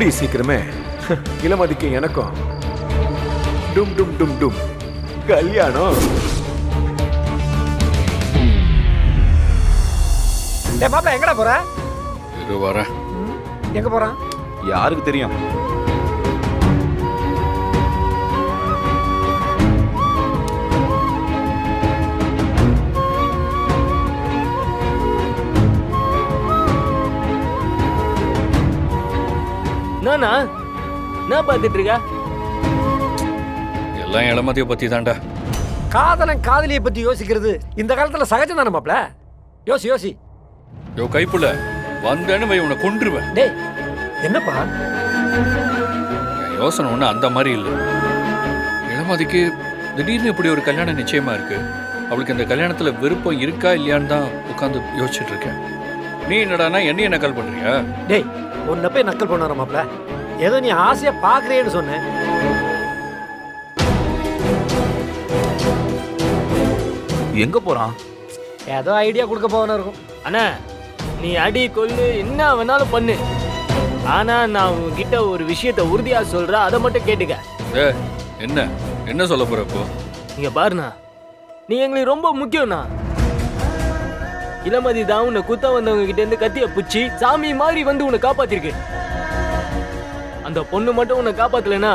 கூடி சீக்கிரமே. இளமதிக்கு எனக்கும். டும் டும் டும் டும். கல்யாணம். டேய் மாப்பிள்ள எங்கடா போற? இரு வரேன் எங்க போறான்? யாருக்கு தெரியும்? நானா? என்ன பார்த்துட்டு இருக்க எல்லாம் இளமதியை பத்தி தான்டா காதலன் காதலியை பத்தி யோசிக்கிறது இந்த காலத்துல சகஜம் தானே மாப்பிள்ள யோசி யோசி. யோ கைப்புள்ள வந்தேன்னு வை உன்னை கொன்றுவேன். டேய் என்னப்பா? என் யோசனை ஒன்றும் அந்த மாதிரி இல்லை. இளமதிக்கு திடீர்னு இப்படி ஒரு கல்யாணம் நிச்சயமா இருக்கு. அவளுக்கு இந்த கல்யாணத்துல விருப்பம் இருக்கா இல்லையான்னு தான் உட்காந்து யோசிச்சுட்டு இருக்கேன். நீ என்னடானா என்னைய நக்கல் பண்றியா? டேய் உன்னை போய் நக்கல் பண்ணார மாப்பிள்ள ஏதோ நீ ஆசையா பாக்குறேன்னு சொன்னேன் எங்க போறான்? ஏதோ ஐடியா கொடுக்க போவனா இருக்கும். அண்ணா நீ அடி கொல்லு என்ன வேணாலும் பண்ணு. ஆனா நான் உன்கிட்ட ஒரு விஷயத்த உறுதியா சொல்றேன் அதை மட்டும் கேட்டுக்க. ஏ என்ன? என்ன சொல்ல போற இப்போ? இங்க பாருண்ணா. நீ எங்களுக்கு ரொம்ப முக்கியம்ண்ணா. இளமதி தான் உன்னை குத்த வந்தவங்க கிட்ட இருந்து கத்திய புச்சி சாமி மாதிரி வந்து உன்னை காப்பாத்திருக்கு. அந்த பொண்ணு மட்டும் உன்னை காப்பாத்தலைனா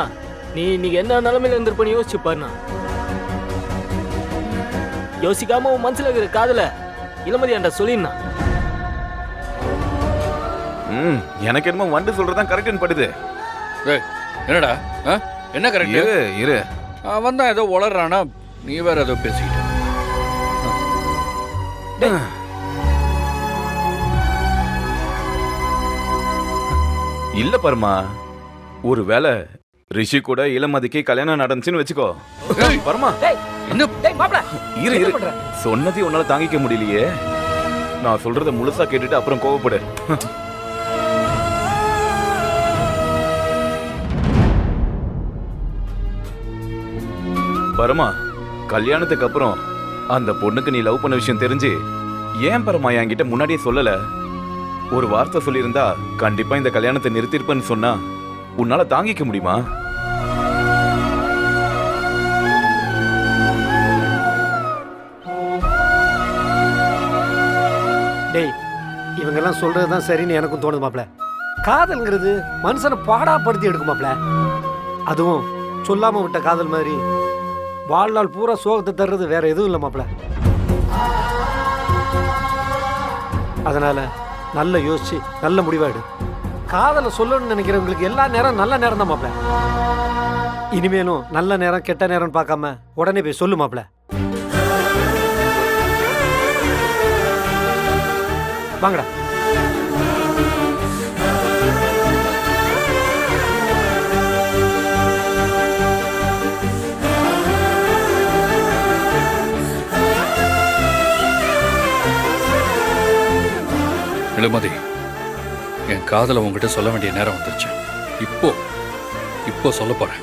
நீ இன்னைக்கு என்ன நிலைமையில இருந்திருப்பன்னு யோசிச்சு பாருண்ணா. யோசிக்காம உன் மனசுல இருக்கிற காதல இளமதி என்கிட்ட சொல்லிருந்தா ம் எனக்கு என்னமோ வண்டு சொல்றதுதான் கரெக்ட்னு படுது. ஏய் என்னடா? ஆ? என்ன கரெக்ட் இரு இரு. அவன் தான் ஏதோ உளறானா நீ வேற ஏதோ பேசிக்கிட்டு. இல்ல பரமா. ஒருவேளை ரிஷி கூட இளமதிக்கு கல்யாணம் நடந்துச்சுன்னு வச்சுக்கோ. பரமா. இரு இரு? சொன்னதையும் உன்னால தாங்கிக்க முடியலையே. நான் சொல்றத முழுசா கேட்டுட்டு அப்புறம் கோவப்படு. பரமா கல்யாணத்துக்கு அப்புறம் அந்த பொண்ணுக்கு நீ லவ் பண்ண விஷயம் தெரிஞ்சு ஏன் பரமா என்கிட்ட முன்னாடியே சொல்லல? ஒரு வார்த்தை சொல்லியிருந்தா கண்டிப்பா இந்த கல்யாணத்தை நிறுத்திருப்பேன்னு சொன்னா உன்னால தாங்கிக்க முடியுமா? டேய் இவங்கெல்லாம் சொல்றது தான் சரின்னு எனக்கும் தோணுது மாப்ள காதல்ங்கிறது மனுஷனை பாடாப்படுத்தி எடுக்கும் மாப்ள அதுவும் சொல்லாம விட்ட காதல் மாதிரி வாழ்நாள் பூரா சோகத்தை தர்றது வேற எதுவும் இல்லை மாப்ள அதனால நல்ல யோசிச்சு நல்ல முடிவாடு காதலை சொல்லணும்னு நினைக்கிறவங்களுக்கு எல்லா நேரம் நல்ல நேரம் தான் இனிமேலும் நல்ல நேரம் கெட்ட நேரம்னு பார்க்காம உடனே போய் சொல்லு மாப்பிள. வாங்கடா. இளமதி என் காதலை உங்ககிட்ட சொல்ல வேண்டிய நேரம் வந்துருச்சு. இப்போ இப்போ சொல்ல போகிறேன்